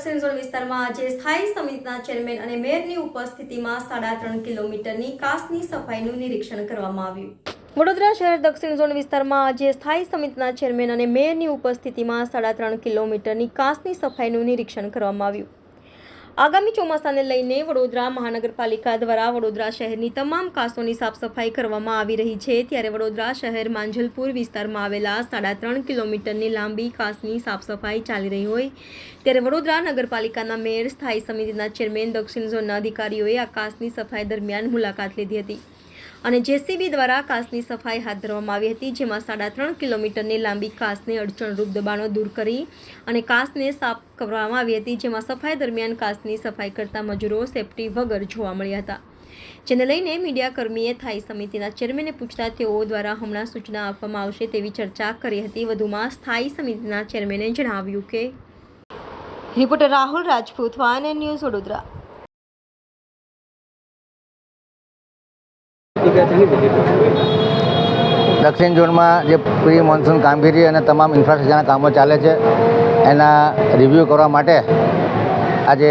દક્ષિણ ઝોન વિસ્તારમાં આજે સ્થાયી સમિતિના ચેરમેન અને મેયરની ઉપસ્થિતિમાં સાડા ત્રણ કિલોમીટરની કાસની સફાઈનું નિરીક્ષણ કરવામાં આવ્યું. વડોદરા શહેર દક્ષિણ ઝોન વિસ્તારમાં આજે સ્થાયી સમિતિના ચેરમેન અને મેયરની ઉપસ્થિતિમાં સાડા ત્રણ કિલોમીટરની કાસની સફાઈનું નિરીક્ષણ કરવામાં આવ્યું. આગામી ચોમાસાને લઈને વડોદરા મહાનગરપાલિકા દ્વારા વડોદરા શહેરની તમામ કાસોની સાફ સફાઈ કરવામાં આવી રહી છે. ત્યારે વડોદરા શહેર માંજલપુર વિસ્તારમાં આવેલા સાડા ત્રણ કિલોમીટરની લાંબી કાસની સાફ સફાઈ ચાલી રહી હોય. ત્યારે વડોદરા નગરપાલિકાના મેયર, સ્થાયી સમિતિના ચેરમેન, દક્ષિણ ઝોનના અધિકારીઓએ આ કાસની સફાઈ દરમિયાન મુલાકાત લીધી હતી. અને જેસીબી દ્વારા કાસની સફાઈ હાથ ધરવામાં આવી હતી, જેમાં સાડા ત્રણ કિલોમીટરની લાંબી કાસને અડચણરૂપ દબાણો દૂર કરી અને કાસને સાફ કરવામાં આવી હતી, જેમાં સફાઈ દરમિયાન કાસની સફાઈ કરતા મજૂરો સેફટી વગર જોવા મળ્યા હતા. જેને લઈને મીડિયાકર્મીએ થાઈ સમિતિના ચેરમેને પૂછતા, તેઓ દ્વારા હમણાં સૂચના આપવામાં આવશે તેવી ચર્ચા કરી હતી. વધુમાં સ્થાયી સમિતિના ચેરમેને જણાવ્યું કે reporter Rahul Rajput, van news Vadodara. દક્ષિણ ઝોનમાં જે પ્રી મોન્સૂન કામગીરી અને તમામ ઇન્ફ્રાસ્ટ્રક્ચરના કામો ચાલે છે, એના રિવ્યૂ કરવા માટે આજે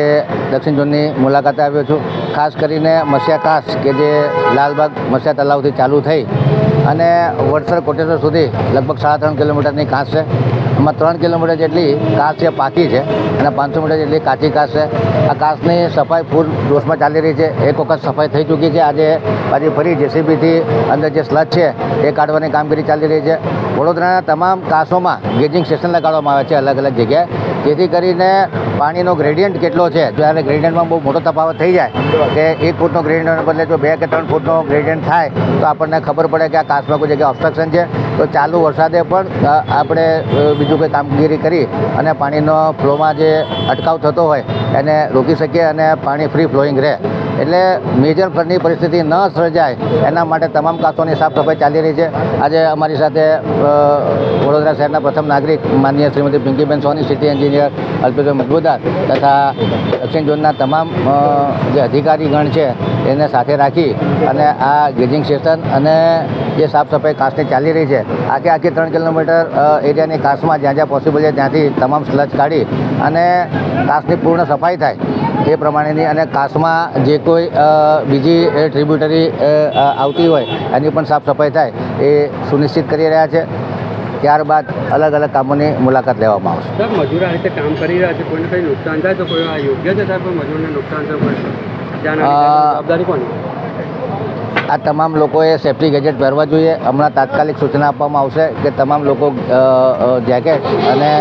દક્ષિણ ઝોનની મુલાકાતે આવ્યો છું. ખાસ કરીને મસ્યાકાશ કે જે લાલબાગ મસ્યા તલાવથી ચાલુ થઈ અને વડસર કોટેશ્વર સુધી લગભગ સાડા ત્રણ કિલોમીટરની કાંસ છે. એમાં ત્રણ કિલોમીટર જેટલી કાંસ છે, પાકી છે અને પાંચસો મીટર જેટલી કાચી કાંસ છે. આ કાંસની સફાઈ ફૂલ જોશમાં ચાલી રહી છે. એક વખત સફાઈ થઈ ચૂકી છે. આજે પાછી ફરી જેસીબીથી અંદર જે સ્લચ છે, એ કાઢવાની કામગીરી ચાલી રહી છે. વડોદરાના તમામ કાંસોમાં ગેજિંગ સ્ટેશન લગાડવામાં આવે છે અલગ અલગ જગ્યાએ. જેથી કરીને પાણીનો ગ્રેડિયન્ટ કેટલો છે? જ્યારે ગ્રેડિયન્ટમાં બહુ મોટો તફાવત થઈ જાય, કે એક ફૂટનો ગ્રેડિયન્ટને બદલે જો બે કે ત્રણ ફૂટનો ગ્રેડિયન્ટ થાય, તો આપણને ખબર પડે કે આ કાચમાં કોઈ જગ્યાએ ઓબ્સ્ટ્રક્શન છે. તો ચાલુ વરસાદે પણ આપણે બીજું કોઈ કામગીરી કરી અને પાણીનો ફ્લોમાં જે અટકાવ થતો હોય, એને રોકી શકીએ અને પાણી ફ્રી ફ્લોઈંગ રહે. એટલે મેજર ફ્લડની પરિસ્થિતિ ન સર્જાય, એના માટે તમામ કાસોની સાફ સફાઈ ચાલી રહી છે. આજે અમારી સાથે વડોદરા શહેરના પ્રથમ નાગરિક માનનીય શ્રીમતી પિંકીબેન સોની સિટી એન્જિનિયર અલ્પેશભાઈ મજબૂદાર તથા દક્ષિણ ઝોનના તમામ જે અધિકારીગણ છે, એને સાથે રાખી અને આ ગેજિંગ સ્ટેશન અને જે સાફ સફાઈ કાસ્ટની ચાલી રહી છે, આખે આખી ત્રણ કિલોમીટર એરિયાની કાસ્ટમાં જ્યાં જ્યાં પોસિબલ છે ત્યાંથી તમામ સ્લજ કાઢી અને કાસ્ટની પૂર્ણ સફાઈ થાય, એ પ્રમાણેની અને કાસ્ટમાં જે કોઈ બીજી ટ્રીબ્યુટરી આવતી હોય એની પણ સાફ સફાઈ થાય એ સુનિશ્ચિત કરી રહ્યા છે. ત્યારબાદ અલગ અલગ કામોની મુલાકાત લેવામાં આવશે. સાહેબ મજૂર આ રીતે કામ કરી રહ્યા છે કોઈને કંઈ નુકસાન થાય તો કોઈ આ યોગ્ય છે સાહેબ મજૂરને નુકસાન થયું જવાબદારી કોની? આ તમામ લોકોએ સેફ્ટી ગેજેટ પહેરવા જોઈએ. હમણાં તાત્કાલિક સૂચના આપવામાં આવશે કે તમામ લોકો જેકેટ અને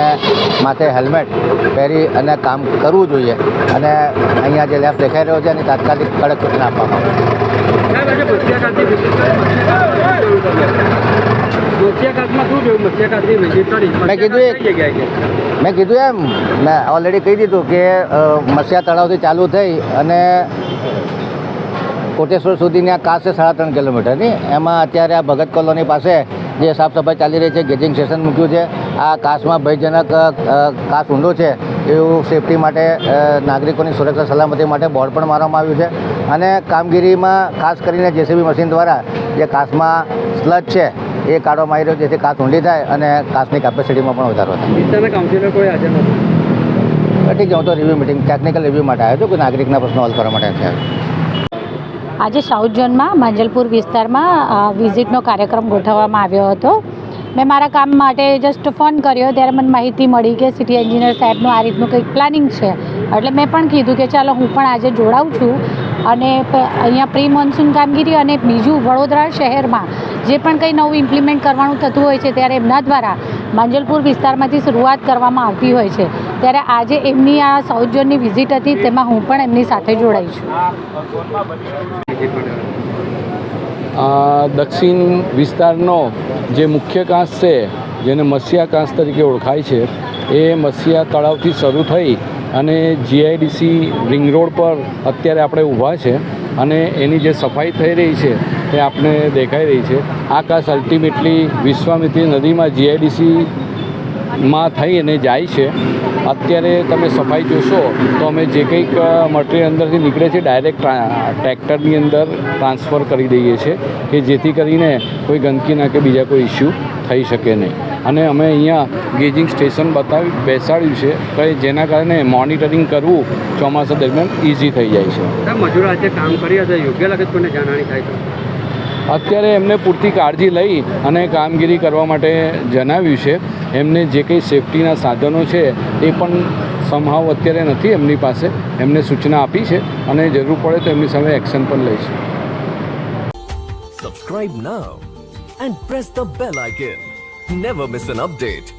માથે હેલ્મેટ પહેરી અને કામ કરવું જોઈએ. અને અહીંયા જે લેબ દેખાઈ રહ્યો છે એની તાત્કાલિક કડક સૂચના આપવામાં મેં કીધું મેં કીધું એમ, મેં ઓલરેડી કહી દીધું કે મસ્યા તળાવથી ચાલુ થઈ અને કોટેશ્વર સુધીની આ કાસ છે સાડા ત્રણ કિલોમીટરની એમાં અત્યારે આ ભગત કોલોની પાસે જે સાફ સફાઈ ચાલી રહી છે ગેજિંગ સ્ટેશન મૂક્યું છે આ કાસમાં ભયજનક કાસ ઊંડો છે એવું સેફટી માટે નાગરિકોની સુરક્ષા સલામતી માટે બોર્ડ પણ મારવામાં આવ્યું છે. અને કામગીરીમાં ખાસ કરીને જેસીબી મશીન દ્વારા જે કાસમાં સ્લજ છે એ કાઢવામાં આવી રહ્યો છે જેથી કાસ ઊંડી થાય અને કાસની કેપેસિટીમાં પણ વધારો થાય. કાઉન્સિલર કોઈ હાજર નથી? ઠીક છે હું તો રિવ્યૂ મિટિંગ ટેકનિકલ રિવ્યુ માટે આવ્યો છું કોઈ નાગરિકના પ્રશ્નો હલ કરવા માટે છે આજે સાઉથ ઝોનમાં માંજલપુર વિસ્તારમાં વિઝિટનો કાર્યક્રમ ગોઠવવામાં આવ્યો હતો. મેં મારા કામ માટે જસ્ટ ફોન કર્યો, ત્યારે મને માહિતી મળી કે સિટી એન્જિનિયર સાહેબનું આ રીતનું કંઈક પ્લાનિંગ છે. એટલે મેં પણ કીધું કે ચાલો હું પણ આજે જોડાઉં છું. અને અહીંયા પ્રી મોન્સૂન કામગીરી અને બીજું વડોદરા શહેરમાં જે પણ કંઈ નવું ઇમ્પ્લિમેન્ટ કરવાનું થતું હોય છે, ત્યારે એમના દ્વારા માંજલપુર વિસ્તારમાંથી શરૂઆત કરવામાં આવતી હોય છે. ત્યારે આજે એમની આ સાઉથ ઝોનની વિઝિટ હતી, તેમાં હું પણ એમની સાથે જોડાઈ છું. આ દક્ષિણ વિસ્તારનો જે મુખ્ય કાંસ છે, જેને મસિયા કાંસ તરીકે ઓળખાય છે, એ મસિયા તળાવથી શરૂ થઈ અને જીઆઈડીસી રિંગ રોડ પર અત્યારે આપણે ઊભા છે અને એની જે સફાઈ થઈ રહી છે એ આપણે દેખાઈ રહી છે. આ કાંસ અલ્ટિમેટલી વિશ્વામિત્રી નદીમાં જીઆઈડીસીમાં થઈ અને જાય છે. અત્યારે તમે સફાઈ જોશો, તો અમે જે કંઈક મટીરિયલ અંદરથી નીકળે છે ડાયરેક્ટ ટ્રેક્ટરની અંદર ટ્રાન્સફર કરી દઈએ છીએ કે જેથી કરીને કોઈ ગંદકીના કે બીજા કોઈ ઇસ્યુ થઈ શકે નહીં. અને અમે અહીંયા ગેજિંગ સ્ટેશન બતાવી, બેસાડ્યું છે, કે જેના કારણે મોનિટરિંગ કરવું ચોમાસા દરમિયાન ઇઝી થઈ જાય છે. મજૂર આજે કામ કરી હતા યોગ્ય લાગે કોઈને જાણહાની થાય અત્યારે એમને પૂરતી કાળજી લઈ અને કામગીરી કરવા માટે જણાવ્યું છે. એમને જે કંઈ સેફટીના સાધનો છે, એ પણ સંભાવ અત્યારે નથી એમની પાસે. એમને સૂચના આપી છે અને જરૂર પડે તો એમની સામે એક્શન પણ લઈશું. Subscribe now and press the bell icon never miss an update.